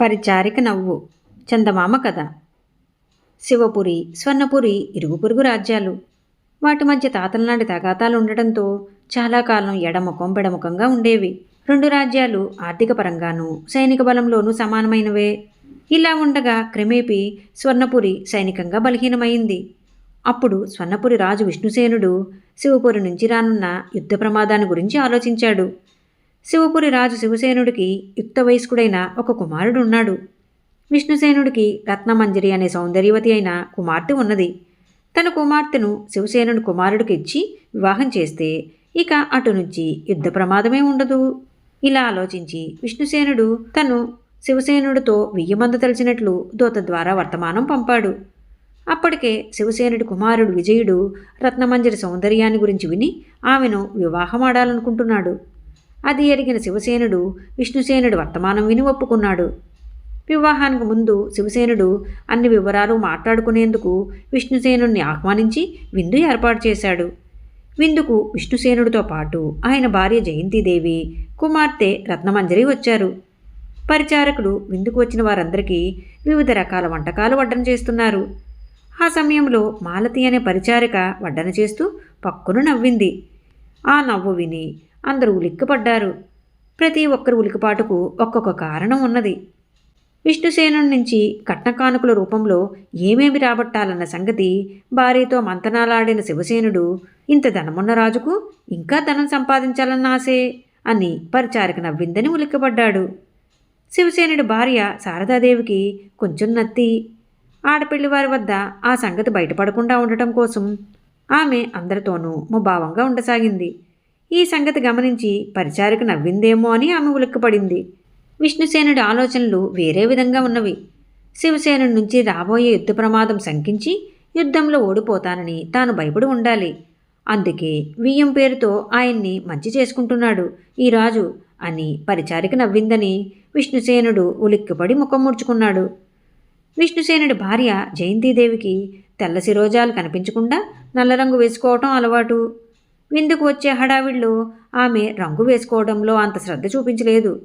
పరిచారిక నవ్వు. చందమామ కథ. శివపురి స్వర్ణపురి ఇరుగు పొరుగు రాజ్యాలు. వాటి మధ్య తాతల నాటి తగాతాలు ఉండటంతో చాలా కాలం ఎడముఖం బెడముఖంగా ఉండేవి. రెండు రాజ్యాలు ఆర్థిక పరంగానూ సైనిక బలంలోనూ సమానమైనవే. ఇలా ఉండగా క్రమేపీ స్వర్ణపురి సైనికంగా బలహీనమైంది. అప్పుడు స్వర్ణపురి రాజు విష్ణుసేనుడు శివపురి నుంచి రానున్న యుద్ధ ప్రమాదాన్ని గురించి ఆలోచించాడు. శివపురి రాజు శివసేనుడికి యుక్త వయస్కుడైన ఒక కుమారుడు ఉన్నాడు. విష్ణుసేనుడికి రత్నమంజరి అనే సౌందర్యవతి అయిన కుమార్తె ఉన్నది. తన కుమార్తెను శివసేనుడి కుమారుడికి ఇచ్చి వివాహం చేస్తే ఇక అటు నుంచి యుద్ధ ప్రమాదమే ఉండదు. ఇలా ఆలోచించి విష్ణుసేనుడు తను శివసేనుడితో వెయ్యి తలిచినట్లు దూత ద్వారా వర్తమానం పంపాడు. అప్పటికే శివసేనుడి కుమారుడు విజయుడు రత్నమంజరి సౌందర్యాన్ని గురించి విని ఆమెను వివాహమాడాలనుకుంటున్నాడు. అది ఎరిగిన శివసేనుడు విష్ణుసేనుడు వర్తమానం విని ఒప్పుకున్నాడు. వివాహానికి ముందు శివసేనుడు అన్ని వివరాలు మాట్లాడుకునేందుకు విష్ణుసేనుడిని ఆహ్వానించి విందు ఏర్పాటు చేశాడు. విందుకు విష్ణుసేనుడితో పాటు ఆయన భార్య జయంతిదేవి కుమార్తె రత్నమంజరి వచ్చారు. పరిచారకులు విందుకు వచ్చిన వారందరికీ వివిధ రకాల వంటకాలు వడ్డన చేస్తున్నారు. ఆ సమయంలో మాలతి అనే పరిచారిక వడ్డన చేస్తూ పక్కును నవ్వింది. ఆ నవ్వు విని అందరూ ఉలిక్కిపడ్డారు. ప్రతి ఒక్కరి ఉలికిపాటుకు ఒక్కొక్క కారణం ఉన్నది. విష్ణుసేను నుంచి కట్నకానుకల రూపంలో ఏమేమి రాబట్టాలన్న సంగతి భార్యతో మంతనాలాడిన శివసేనుడు ఇంత ధనమున్న రాజుకు ఇంకా ధనం సంపాదించాలన్న ఆశే అని పరిచారిక నవ్విందని ఉలిక్కిపడ్డాడు. శివసేనుడి భార్య శారదాదేవికి కొంచెం నత్తి. ఆడపిల్లివారి వద్ద ఆ సంగతి బయటపడకుండా ఉండటం కోసం ఆమె అందరితోనూ ముభావంగా ఉండసాగింది. ఈ సంగతి గమనించి పరిచారిక నవ్విందేమో అని ఆమె ఉలిక్కపడింది. విష్ణుసేనుడి ఆలోచనలు వేరే విధంగా ఉన్నవి. శివసేనుడి నుంచి రాబోయే యుద్ధ ప్రమాదం శంకించి యుద్ధంలో ఓడిపోతానని తాను భయపడి ఉండాలి. అందుకే వియ్యం పేరుతో ఆయన్ని మంచి చేసుకుంటున్నాడు ఈ రాజు అని పరిచారిక నవ్విందని విష్ణుసేనుడు ఉలిక్కిపడి ముఖం ముడుచుకున్నాడు. విష్ణుసేనుడి భార్య జయంతిదేవికి తెల్ల శిరోజాలు కనిపించకుండా నల్లరంగు వేసుకోవటం అలవాటు. విందుకు వచ్చే హడావిడిలో ఆమె రంగు వేసుకోవడంలో అంత శ్రద్ధ చూపించలేదు.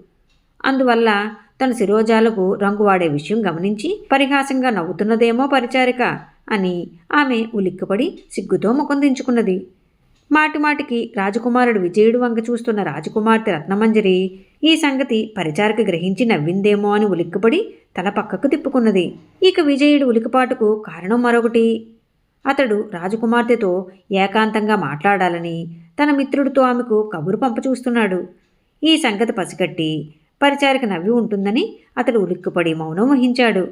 అందువల్ల తన శిరోజాలకు రంగు వాడే విషయం గమనించి పరిహాసంగా నవ్వుతున్నదేమో పరిచారిక అని ఆమె ఉలిక్కపడి సిగ్గుతో ముఖం దించుకున్నది. మాటిమాటికి రాజకుమారుడు విజయుడు వంక చూస్తున్న రాజకుమార్తె రత్నమంజరి ఈ సంగతి పరిచారిక గ్రహించి నవ్విందేమో అని ఉలిక్కపడి తల పక్కకు తిప్పుకున్నది. ఇక విజయుడు ఉలికిపాటుకు కారణం మరొకటి. అతడు రాజకుమార్తెతో ఏకాంతంగా మాట్లాడాలని తన మిత్రుడితో ఆమెకు కబురు పంపచూస్తున్నాడు. ఈ సంగతి పసిగట్టి పరిచారిక నవ్వి ఉంటుందని అతడు ఉలిక్కుపడి మౌనం వహించాడు.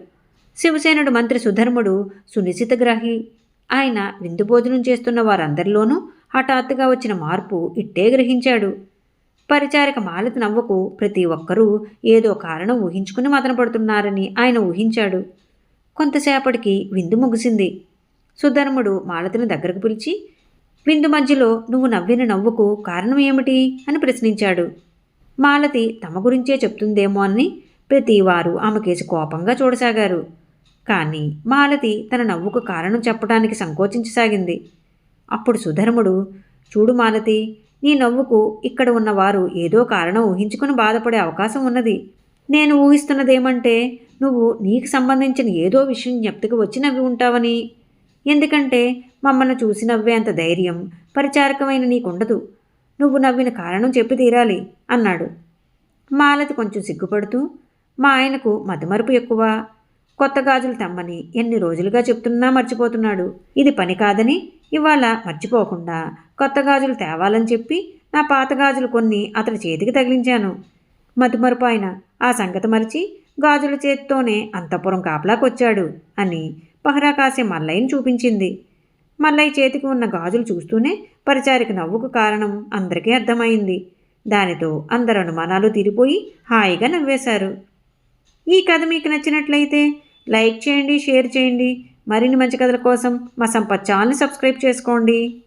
శివసేనుడు మంత్రి సుధర్ముడు సునిశ్చితగ్రాహి ఆయన విందు భోజనం చేస్తున్న వారందరిలోనూ హఠాత్తుగా వచ్చిన మార్పు ఇట్టే గ్రహించాడు. పరిచారిక మాలతి నవ్వకు ప్రతి ఒక్కరూ ఏదో కారణం ఊహించుకుని మదనపడుతున్నారని ఆయన ఊహించాడు. కొంతసేపటికి విందు ముగిసింది. సుధర్ముడు మాలతిని దగ్గరకు పిలిచి విందు మధ్యలో నువ్వు నవ్విన నవ్వుకు కారణం ఏమిటి? అని ప్రశ్నించాడు. మాలతి తమ గురించే చెప్తుందేమో అని ప్రతివారు ఆమెకేసి కోపంగా చూడసాగారు. కానీ మాలతి తన నవ్వుకు కారణం చెప్పడానికి సంకోచించసాగింది. అప్పుడు సుధర్ముడు చూడు మాలతి నీ నవ్వుకు ఇక్కడ ఉన్నవారు ఏదో కారణం ఊహించుకుని బాధపడే అవకాశం ఉన్నది. నేను ఊహిస్తున్నదేమంటే నువ్వు నీకు సంబంధించిన ఏదో విషయం జ్ఞప్తికి వచ్చి నవ్వి ఉంటావని. ఎందుకంటే మమ్మల్ని చూసి నవ్వేంత ధైర్యం పరిచారకమైన నీకుండదు. నువ్వు నవ్విన కారణం చెప్పి తీరాలి అన్నాడు. మాలతి కొంచెం సిగ్గుపడుతూ మా ఆయనకు మతిమరుపు ఎక్కువ. కొత్త గాజులు తెమ్మని ఎన్ని రోజులుగా చెప్తున్నా మర్చిపోతున్నాడు. ఇది పని కాదని ఇవాళ మర్చిపోకుండా కొత్త గాజులు తేవాలని చెప్పి నా పాత గాజులు కొన్ని అతని చేతికి తగిలించాను. మతిమరుపు ఆయన ఆ సంగతి మరిచి గాజుల చేతితోనే అంతఃపురం కాపలాకొచ్చాడు అని పహరా కాసే మల్లయ్యని చూపించింది. మల్లయ్య చేతికి ఉన్న గాజులు చూస్తూనే పరిచారిక నవ్వుకు కారణం అందరికీ అర్థమైంది. దానితో అందరు అనుమానాలు తీరిపోయి హాయిగా నవ్వేశారు. ఈ కథ మీకు నచ్చినట్లయితే లైక్ చేయండి షేర్ చేయండి. మరిన్ని మంచి కథల కోసం మా సంపత్ ఛానల్ని సబ్స్క్రైబ్ చేసుకోండి.